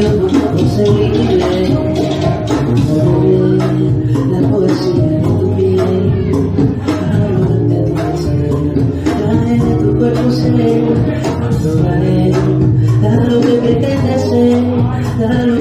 cuando lo que pretendes ser da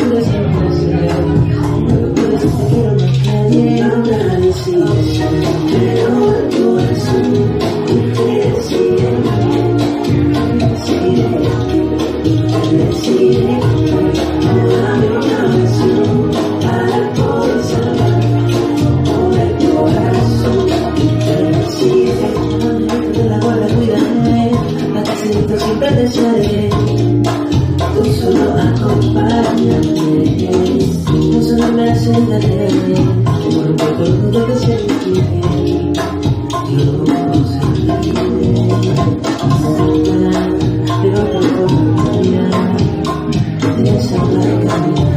siempre te. Tú solo acompáñame, tú solo me ascenderé, por un poco todo que sentiré. Yo sanaré, pero tampoco esa.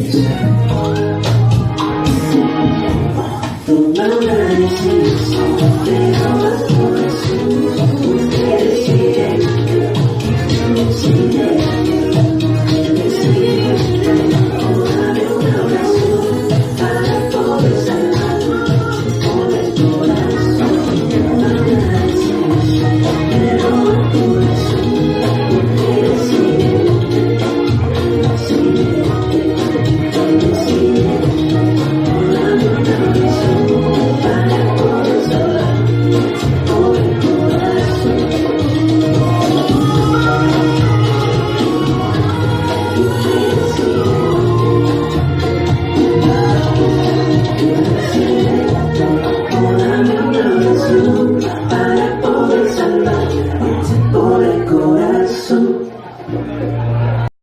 The you rises,